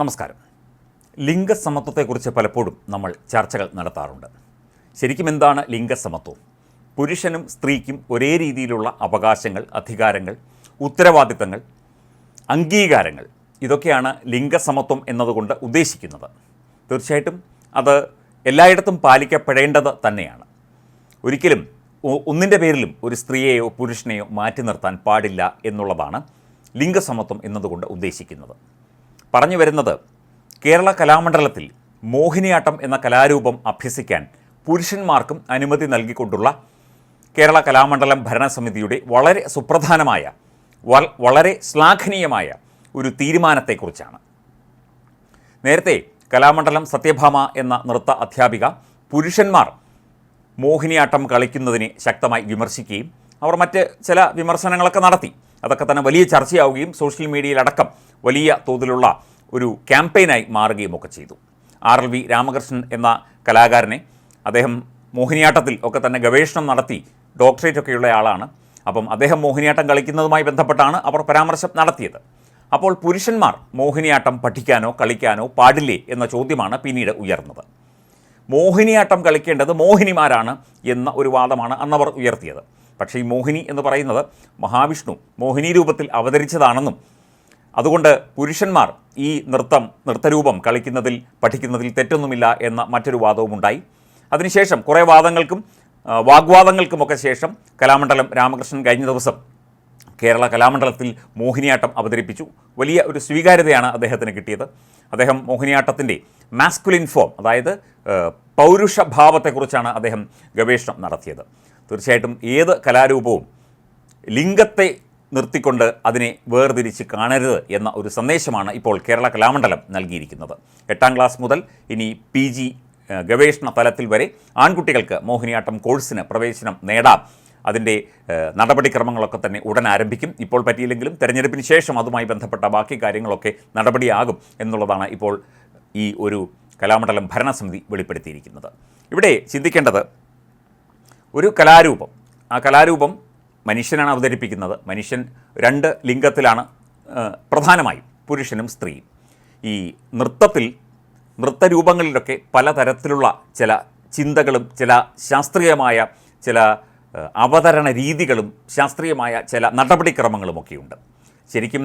നമസ്കാരം. ലിംഗസമത്വത്തെക്കുറിച്ച് പലപ്പോഴും നമ്മൾ ചർച്ചകൾ നടത്താറുണ്ട്. ശരിക്കും എന്താണ് ലിംഗസമത്വം? പുരുഷനും സ്ത്രീക്കും ഒരേ രീതിയിലുള്ള അവകാശങ്ങൾ അധികാരങ്ങൾ ഉത്തരവാദിത്തങ്ങൾ അംഗീകാരങ്ങൾ ഇതൊക്കെയാണ് ലിംഗസമത്വം എന്നതുകൊണ്ട് ഉദ്ദേശിക്കുന്നത്. തീർച്ചയായിട്ടും അത് എല്ലായിടത്തും പാലിക്കപ്പെടേണ്ടത് തന്നെയാണ്. ഒരിക്കലും ഒന്നിന്റെ പേരിലും ഒരു സ്ത്രീയെയോ പുരുഷനെയോ മാറ്റി നിർത്താൻ പാടില്ല എന്നുള്ളതാണ് ലിംഗസമത്വം എന്നതുകൊണ്ട് ഉദ്ദേശിക്കുന്നത്. പറഞ്ഞു വരുന്നത് കേരള കലാമണ്ഡലത്തിൽ മോഹിനിയാട്ടം എന്ന കലാരൂപം അഭ്യസിക്കാൻ പുരുഷന്മാർക്കും അനുമതി നൽകിക്കൊണ്ടുള്ള കേരള കലാമണ്ഡലം ഭരണസമിതിയുടെ വളരെ സുപ്രധാനമായ വളരെ ശ്ലാഘനീയമായ ഒരു തീരുമാനത്തെക്കുറിച്ചാണ്. നേരത്തെ കലാമണ്ഡലം സത്യഭാമ എന്ന നൃത്ത അധ്യാപിക പുരുഷന്മാർ മോഹിനിയാട്ടം കളിക്കുന്നതിനെ ശക്തമായി വിമർശിക്കുകയും അവർ മറ്റ് ചില വിമർശനങ്ങളൊക്കെ നടത്തി. അതൊക്കെ തന്നെ വലിയ ചർച്ചയാവുകയും സോഷ്യൽ മീഡിയയിലടക്കം വലിയ തോതിലുള്ള ഒരു ക്യാമ്പയിനായി മാറുകയും ഒക്കെ ചെയ്തു. ആർ എൽ വി രാമകൃഷ്ണൻ എന്ന കലാകാരനെ അദ്ദേഹം മോഹിനിയാട്ടത്തിൽ ഒക്കെ തന്നെ ഗവേഷണം നടത്തി ഡോക്ടറേറ്റ് ഒക്കെയുള്ള ആളാണ്. അപ്പം അദ്ദേഹം മോഹിനിയാട്ടം കളിക്കുന്നതുമായി ബന്ധപ്പെട്ടാണ് അവർ പരാമർശം നടത്തിയത്. അപ്പോൾ പുരുഷന്മാർ മോഹിനിയാട്ടം പഠിക്കാനോ കളിക്കാനോ പാടില്ലേ എന്ന ചോദ്യമാണ് പിന്നീട് ഉയർന്നത്. മോഹിനിയാട്ടം കളിക്കേണ്ടത് മോഹിനിമാരാണ് എന്ന ഒരു വാദമാണ് അന്നവർ ഉയർത്തിയത്. പക്ഷേ ഈ മോഹിനി എന്ന് പറയുന്നത് മഹാവിഷ്ണു മോഹിനി രൂപത്തിൽ അവതരിച്ചതാണെന്നും അതുകൊണ്ട് പുരുഷന്മാർ ഈ നൃത്തം നൃത്തരൂപം കളിക്കുന്നതിൽ പഠിക്കുന്നതിൽ തെറ്റൊന്നുമില്ല എന്ന മറ്റൊരു വാദവും ഉണ്ടായി അതിനുശേഷം കുറേ വാദങ്ങൾക്കും വാഗ്വാദങ്ങൾക്കുമൊക്കെ ശേഷം കലാമണ്ഡലം രാമകൃഷ്ണൻ കഴിഞ്ഞ ദിവസം കേരള കലാമണ്ഡലത്തിൽ മോഹിനിയാട്ടം അവതരിപ്പിച്ചു. വലിയ ഒരു സ്വീകാര്യതയാണ് അദ്ദേഹത്തിന് കിട്ടിയത്. അദ്ദേഹം മോഹിനിയാട്ടത്തിന്റെ മാസ്കുലിൻ ഫോം അതായത് പൗരുഷ പൗരുഷഭാവത്തെക്കുറിച്ചാണ് അദ്ദേഹം ഗവേഷണം നടത്തിയത്. തീർച്ചയായിട്ടും ഏത് കലാരൂപവും ലിംഗത്തെ നിർത്തിക്കൊണ്ട് അതിനെ വേർതിരിച്ച് കാണരുത് എന്ന ഒരു സന്ദേശമാണ് ഇപ്പോൾ കേരള കലാമണ്ഡലം നൽകിയിരിക്കുന്നത്. എട്ടാം ക്ലാസ് മുതൽ ഇനി പി ജി ഗവേഷണ തലത്തിൽ വരെ ആൺകുട്ടികൾക്ക് മോഹിനിയാട്ടം കോഴ്സിന് പ്രവേശനം നേടാം. അതിന്റെ നടപടിക്രമങ്ങളൊക്കെ തന്നെ ഉടൻ ആരംഭിക്കും. ഇപ്പോൾ പറ്റിയില്ലെങ്കിലും തെരഞ്ഞെടുപ്പിന് ശേഷം അതുമായി ബന്ധപ്പെട്ട ബാക്കി കാര്യങ്ങളൊക്കെ നടപടിയാകും എന്നുള്ളതാണ് ഇപ്പോൾ ഈ ഒരു കലാമണ്ഡലം ഭരണസമിതി വെളിപ്പെടുത്തിയിരിക്കുന്നത്. ഇവിടെ ചിന്തിക്കേണ്ടത് ഒരു കലാരൂപം. ആ കലാരൂപം മനുഷ്യനാണ് അവതരിപ്പിക്കുന്നത്. മനുഷ്യൻ രണ്ട് ലിംഗത്തിലാണ് പ്രധാനമായും പുരുഷനും സ്ത്രീയും. ഈ നൃത്തത്തിൽ നൃത്തരൂപങ്ങളിലൊക്കെ പലതരത്തിലുള്ള ചില ചിന്തകളും ചില ശാസ്ത്രീയമായ ചില അവതരണ രീതികളും ശാസ്ത്രീയമായ ചില നടപടിക്രമങ്ങളുമൊക്കെയുണ്ട്. ശരിക്കും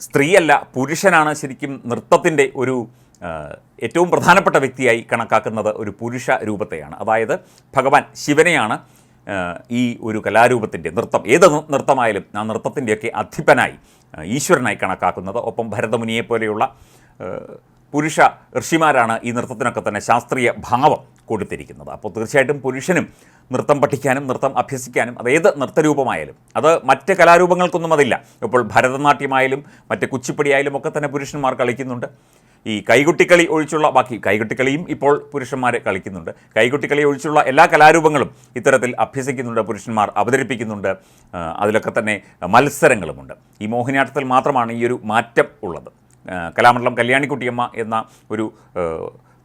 സ്ത്രീയല്ല പുരുഷനാണ് ശരിക്കും നൃത്തത്തിന്റെ ഒരു ഏറ്റവും പ്രധാനപ്പെട്ട വ്യക്തിയായി കണക്കാക്കുന്നത് ഒരു പുരുഷ രൂപത്തെയാണ്. അതായത് ഭഗവാൻ ശിവനെയാണ് ഈ ഒരു കലാരൂപത്തിന്റെ നൃത്തം ഏത് നൃത്തമായാലും ആ നൃത്തത്തിന്റെയൊക്കെ അധിപനായി ഈശ്വരനായി കണക്കാക്കുന്നത് ഒപ്പം ഭരതമുനിയെ പോലെയുള്ള പുരുഷ ഋഷിമാരാണ് ഈ നൃത്തത്തിനൊക്കെ തന്നെ ശാസ്ത്രീയ ഭാവം കൊടുത്തിരിക്കുന്നത്. അപ്പോൾ തീർച്ചയായിട്ടും പുരുഷനും നൃത്തം പഠിക്കാനും നൃത്തം അഭ്യസിക്കാനും അത് ഏത് നൃത്തരൂപമായാലും അത് മറ്റ് കലാരൂപങ്ങൾക്കൊന്നും അതില്ല. ഇപ്പോൾ ഭരതനാട്യമായാലും മറ്റ് കുച്ചിപ്പടിയായാലും ഒക്കെ തന്നെ പുരുഷന്മാർ കളിക്കുന്നുണ്ട്. ഈ കൈകുട്ടിക്കളി ഒഴിച്ചുള്ള ബാക്കി കൈകുട്ടിക്കളിയും ഇപ്പോൾ പുരുഷന്മാരെ കളിക്കുന്നുണ്ട്. കൈകുട്ടിക്കളി ഒഴിച്ചുള്ള എല്ലാ കലാരൂപങ്ങളും ഇത്തരത്തിൽ അഭ്യസിക്കുന്നുണ്ട് പുരുഷന്മാർ അവതരിപ്പിക്കുന്നുണ്ട്. അതിലൊക്കെ തന്നെ മത്സരങ്ങളുമുണ്ട്. ഈ മോഹിനിയാട്ടത്തിൽ മാത്രമാണ് ഈ ഒരു മാറ്റം ഉള്ളത്. കലാമണ്ഡലം കല്യാണിക്കുട്ടിയമ്മ എന്ന ഒരു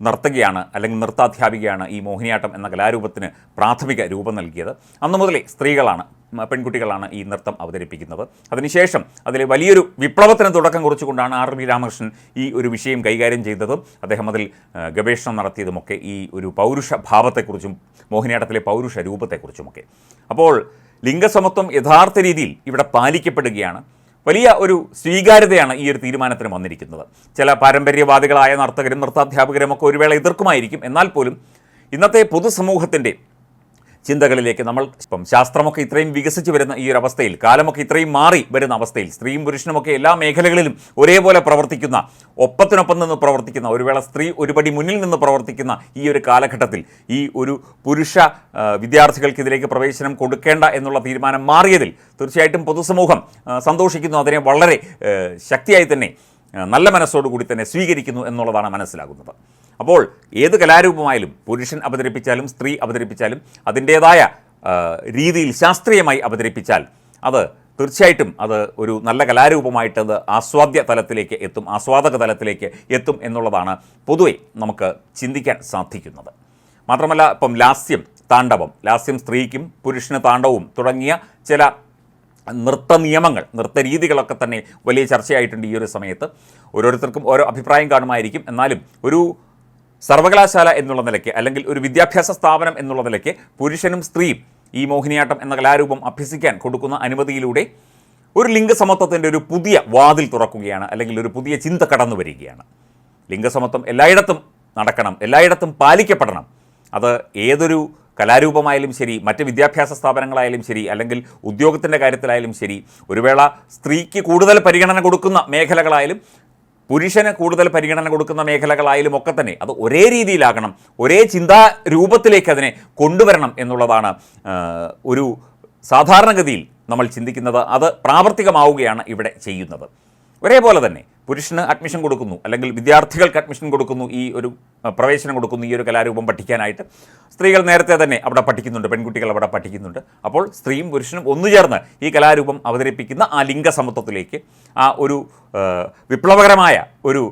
നർത്തകിയാണ് അല്ലെങ്കിൽ നൃത്താധ്യാപികയാണ് ഈ മോഹിനിയാട്ടം എന്ന കലാരൂപത്തിന് പ്രാഥമിക രൂപം നൽകിയത്. അന്നു മുതലേ സ്ത്രീകളാണ് പെൺകുട്ടികളാണ് ഈ നൃത്തം അവതരിപ്പിക്കുന്നത്. അതിനുശേഷം അതിൽ വലിയൊരു വിപ്ലവത്തിന് തുടക്കം കുറിച്ചുകൊണ്ടാണ് ആർ വി രാമകൃഷ്ണൻ ഈ ഒരു വിഷയം കൈകാര്യം ചെയ്തതും. അദ്ദേഹം അതിൽ ഗവേഷണം നടത്തിയതുമൊക്കെ ഈ ഒരു പൗരുഷ ഭാവത്തെക്കുറിച്ചും മോഹിനിയാട്ടത്തിലെ പൗരുഷ രൂപത്തെക്കുറിച്ചുമൊക്കെ അപ്പോൾ ലിംഗസമത്വം യഥാർത്ഥ രീതിയിൽ ഇവിടെ പാലിക്കപ്പെടുകയാണ്. വലിയ ഒരു സ്വീകാര്യതയാണ് ഈ ഒരു തീരുമാനത്തിന് വന്നിരിക്കുന്നത്. ചില പാരമ്പര്യവാദികളായ നർത്തകരും നൃത്താധ്യാപകരും ഒക്കെ ഒരു വേള എതിർക്കുമായിരിക്കും. എന്നാൽ പോലും ഇന്നത്തെ പൊതുസമൂഹത്തിന്റെ ചിന്തകളിലേക്ക് നമ്മൾ ഇപ്പം ശാസ്ത്രമൊക്കെ ഇത്രയും വികസിച്ചു വരുന്ന ഈ ഒരു അവസ്ഥയിൽ കാലമൊക്കെ ഇത്രയും മാറി വരുന്ന അവസ്ഥയിൽ സ്ത്രീയും പുരുഷനുമൊക്കെ എല്ലാ മേഖലകളിലും ഒരേപോലെ പ്രവർത്തിക്കുന്ന ഒപ്പത്തിനൊപ്പം നിന്ന് പ്രവർത്തിക്കുന്ന ഒരു വേള സ്ത്രീ ഒരുപടി മുന്നിൽ നിന്ന് പ്രവർത്തിക്കുന്ന ഈ ഒരു കാലഘട്ടത്തിൽ ഈ ഒരു പുരുഷ വിദ്യാർത്ഥികൾക്ക് ഇതിലേക്ക് പ്രവേശനം കൊടുക്കേണ്ട എന്നുള്ള തീരുമാനം മാറിയതിൽ തീർച്ചയായിട്ടും പൊതുസമൂഹം സന്തോഷിക്കുന്നു. അതിനെ വളരെ ശക്തിയായി തന്നെ നല്ല മനസ്സോടുകൂടി തന്നെ സ്വീകരിക്കുന്നു എന്നുള്ളതാണ് മനസ്സിലാകുന്നത്. അപ്പോൾ ഏത് കലാരൂപമായാലും പുരുഷൻ അവതരിപ്പിച്ചാലും സ്ത്രീ അവതരിപ്പിച്ചാലും അതിന്റേതായ രീതിയിൽ ശാസ്ത്രീയമായി അവതരിപ്പിച്ചാൽ അത് തീർച്ചയായിട്ടും അത് ഒരു നല്ല കലാരൂപമായിട്ട് അത് ആസ്വാദ്യ തലത്തിലേക്ക് എത്തും ആസ്വാദക തലത്തിലേക്ക് എത്തും എന്നുള്ളതാണ് പൊതുവെ നമുക്ക് ചിന്തിക്കാൻ സാധിക്കുന്നത്. മാത്രമല്ല ഇപ്പം ലാസ്യം താണ്ഡവം. ലാസ്യം സ്ത്രീക്കും പുരുഷന് താണ്ഡവും തുടങ്ങിയ ചില നൃത്ത നിയമങ്ങൾ നൃത്ത രീതികളൊക്കെ തന്നെ വലിയ ചർച്ചയായിട്ടുണ്ട് ഈ ഒരു സമയത്ത്. ഓരോരുത്തർക്കും ഓരോ അഭിപ്രായം കാണുമായിരിക്കും. എന്നാലും ഒരു സർവകലാശാല എന്നുള്ള നിലയ്ക്ക് അല്ലെങ്കിൽ ഒരു വിദ്യാഭ്യാസ സ്ഥാപനം എന്നുള്ള നിലയ്ക്ക് പുരുഷനും സ്ത്രീയും ഈ മോഹിനിയാട്ടം എന്ന കലാരൂപം അഭ്യസിക്കാൻ കൊടുക്കുന്ന അനുമതിയിലൂടെ ഒരു ലിംഗസമത്വത്തിന്റെ ഒരു പുതിയ വാതിൽ തുറക്കുകയാണ് അല്ലെങ്കിൽ ഒരു പുതിയ ചിന്ത കടന്നു വരികയാണ്. ലിംഗസമത്വം എല്ലായിടത്തും നടക്കണം എല്ലായിടത്തും പാലിക്കപ്പെടണം. അത് ഏതൊരു കലാരൂപമായാലും ശരി മറ്റ് വിദ്യാഭ്യാസ സ്ഥാപനങ്ങളായാലും ശരി അല്ലെങ്കിൽ ഉദ്യോഗത്തിന്റെ കാര്യത്തിലായാലും ശരി ഒരു വേള സ്ത്രീക്ക് കൂടുതൽ പരിഗണന കൊടുക്കുന്ന മേഖലകളായാലും പുരുഷന് കൂടുതൽ പരിഗണന കൊടുക്കുന്ന മേഖലകളായാലും ഒക്കെ തന്നെ അത് ഒരേ രീതിയിലാകണം ഒരേ ചിന്താ രൂപത്തിലേക്ക് അതിനെ കൊണ്ടുവരണം എന്നുള്ളതാണ് ഒരു സാധാരണഗതിയിൽ നമ്മൾ ചിന്തിക്കുന്നത്. അത് പ്രാവർത്തികമാവുകയാണ് ഇവിടെ ചെയ്യുന്നത്. ഒരേപോലെ തന്നെ പുരുഷന് അഡ്മിഷൻ കൊടുക്കുന്നു അല്ലെങ്കിൽ വിദ്യാർത്ഥികൾക്ക് അഡ്മിഷൻ കൊടുക്കുന്നു ഈ ഒരു പ്രവേശനം കൊടുക്കുന്നു ഈ ഒരു കലാരൂപം പഠിക്കാനായിട്ട്. സ്ത്രീകൾ നേരത്തെ തന്നെ അവിടെ പഠിക്കുന്നുണ്ട് പെൺകുട്ടികൾ അവിടെ പഠിക്കുന്നുണ്ട്. അപ്പോൾ സ്ത്രീയും പുരുഷനും ഒന്നു ചേർന്ന് ഈ കലാരൂപം അവതരിപ്പിക്കുന്ന ആ ലിംഗസമത്വത്തിലേക്ക് ആ ഒരു വിപ്ലവകരമായ ഒരു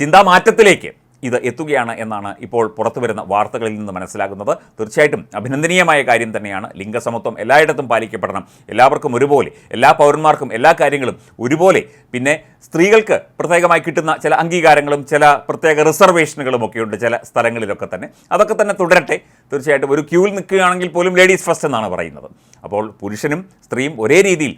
ചിന്താമാറ്റത്തിലേക്ക് ഇത് എത്തുകയാണ് എന്നാണ് ഇപ്പോൾ പുറത്തുവരുന്ന വാർത്തകളിൽ നിന്ന് മനസ്സിലാകുന്നത്. തീർച്ചയായിട്ടും അഭിനന്ദനീയമായ കാര്യം തന്നെയാണ്. ലിംഗസമത്വം എല്ലായിടത്തും പാലിക്കപ്പെടണം. എല്ലാവർക്കും ഒരുപോലെ എല്ലാ പൗരന്മാർക്കും എല്ലാ കാര്യങ്ങളും ഒരുപോലെ. പിന്നെ സ്ത്രീകൾക്ക് പ്രത്യേകമായി കിട്ടുന്ന ചില അംഗീകാരങ്ങളും ചില പ്രത്യേക റിസർവേഷനുകളും ഒക്കെ ഉണ്ട് ചില സ്ഥലങ്ങളിലൊക്കെ തന്നെ. അതൊക്കെ തന്നെ തുടരട്ടെ. തീർച്ചയായിട്ടും ഒരു ക്യൂവിൽ നിൽക്കുകയാണെങ്കിൽ പോലും ലേഡീസ് ഫസ്റ്റ് എന്നാണ് പറയുന്നത്. അപ്പോൾ പുരുഷനും സ്ത്രീയും ഒരേ രീതിയിൽ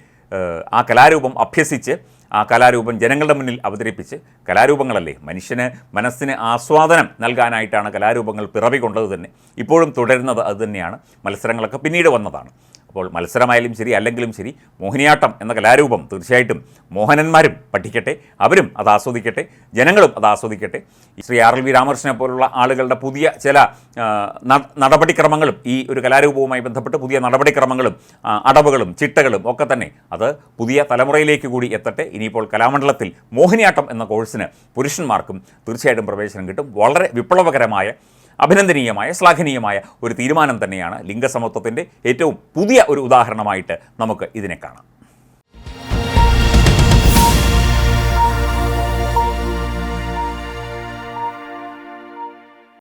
ആ കലാരൂപം അഭ്യസിച്ച് ആ കലാരൂപം ജനങ്ങളുടെ മുന്നിൽ അവതരിപ്പിച്ച് കലാരൂപങ്ങളല്ലേ? മനുഷ്യന് മനസ്സിന് ആസ്വാദനം നൽകാനായിട്ടാണ് കലാരൂപങ്ങൾ പിറവി കൊണ്ടത് തന്നെ. ഇപ്പോഴും തുടരുന്നത് അതുതന്നെയാണ് മത്സരങ്ങളൊക്കെ പിന്നീട് വന്നതാണ്. അപ്പോൾ മത്സരമായാലും ശരി അല്ലെങ്കിലും ശരി മോഹിനിയാട്ടം എന്ന കലാരൂപം തീർച്ചയായിട്ടും മോഹനന്മാരും പഠിക്കട്ടെ അവരും അത് ആസ്വദിക്കട്ടെ ജനങ്ങളും അത് ആസ്വദിക്കട്ടെ. ശ്രീ ആർ എൽ വി രാമകൃഷ്ണനെ പോലുള്ള ആളുകളുടെ പുതിയ ചില നടപടിക്രമങ്ങളും ഈ ഒരു കലാരൂപവുമായി ബന്ധപ്പെട്ട് പുതിയ നടപടിക്രമങ്ങളും അടവുകളും ചിട്ടകളും ഒക്കെ തന്നെ അത് പുതിയ തലമുറയിലേക്ക് കൂടി എത്തട്ടെ. ഇനിയിപ്പോൾ കലാമണ്ഡലത്തിൽ മോഹിനിയാട്ടം എന്ന കോഴ്സിന് പുരുഷന്മാർക്കും തീർച്ചയായിട്ടും പ്രവേശനം കിട്ടും. വളരെ വിപ്ലവകരമായ അഭിനന്ദനീയമായ ശ്ലാഘനീയമായ ഒരു തീരുമാനം തന്നെയാണ് ലിംഗസമത്വത്തിന്റെ ഏറ്റവും പുതിയ ഒരു ഉദാഹരണമായിട്ട് നമുക്ക് ഇതിനെ കാണാം.